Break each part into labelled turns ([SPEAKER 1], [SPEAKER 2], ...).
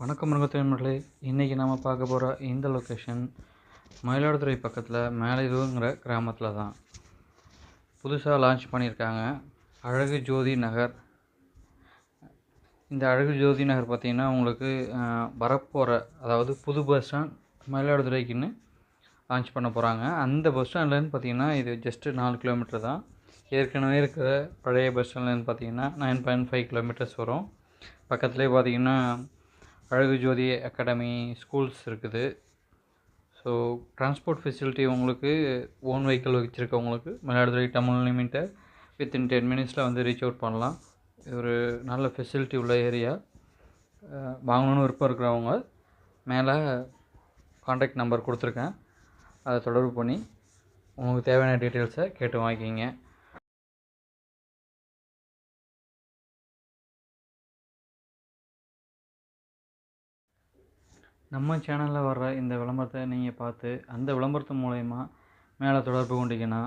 [SPEAKER 1] வணக்கம் மருங்கத்தமிழர்களே இன்றைக்கி நாம் பார்க்க போகிற இந்த லொக்கேஷன் மயிலாடுதுறை பக்கத்தில் மேலூருங்கிற கிராமத்தில் தான் புதுசாக லான்ச் பண்ணியிருக்காங்க. அழகு ஜோதி நகர். இந்த அழகு ஜோதி நகர் பார்த்திங்கன்னா உங்களுக்கு வரப்போகிற அதாவது புது பஸ் ஸ்டாண்ட் மயிலாடுதுறைக்குன்னு லான்ச் பண்ண போகிறாங்க அந்த பஸ் ஸ்டாண்ட்லேருந்து பார்த்திங்கன்னா இது ஜஸ்ட்டு நாலு கிலோமீட்டர் தான். ஏற்கனவே இருக்கிற பழைய பஸ் ஸ்டாண்ட்லேருந்து பார்த்திங்கன்னா நைன் பாயிண்ட் ஃபைவ் கிலோமீட்டர்ஸ் வரும். பக்கத்துலேயே பார்த்திங்கன்னா அழகு ஜோதி அகாடமி ஸ்கூல்ஸ் இருக்குது. ஸோ டிரான்ஸ்போர்ட் ஃபெசிலிட்டி உங்களுக்கு ஓன் வெஹிக்கிள் வச்சுருக்கவங்களுக்கு மயிலாடுதுறை தமிழ் லிமிட்டை வித்தின் டென் மினிட்ஸில் வந்து ரீச் அவுட் பண்ணலாம். இது ஒரு நல்ல ஃபெசிலிட்டி உள்ள ஏரியா வாங்கணும்னு விருப்பம் இருக்கிறவங்க மேலே காண்டாக்ட் நம்பர் கொடுத்துருக்கேன். அதை தொடர்பு பண்ணி உங்களுக்கு தேவையான டீட்டெயில்ஸை கேட்டு வாங்கிக்கிங்க. நம்ம சேனலில் வர்ற இந்த விளம்பரத்தை நீங்கள் பார்த்து அந்த விளம்பரத்து மூலயமா மேலே தொடர்பு கொண்டீங்கன்னா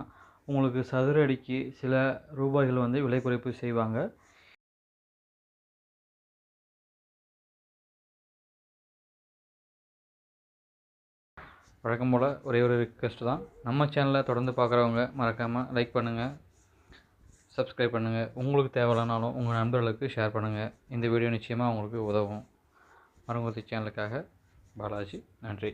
[SPEAKER 1] உங்களுக்கு சதுர அடிக்கு சில ரூபாய்கள் வந்து விலை குறைப்பு செய்வாங்க. வழக்கம் போல் ஒரே ஒரு ரிக்வெஸ்ட் தான். நம்ம சேனலை தொடர்ந்து பார்க்குறவங்க மறக்காமல் லைக் பண்ணுங்கள் சப்ஸ்கிரைப் பண்ணுங்கள் உங்களுக்கு தேவையில்லைனாலும் உங்கள் நண்பர்களுக்கு ஷேர் பண்ணுங்கள் இந்த வீடியோ நிச்சயமாக உங்களுக்கு உதவும். மரங்குத்தி சேனலுக்காக பாலாஜி நன்றி.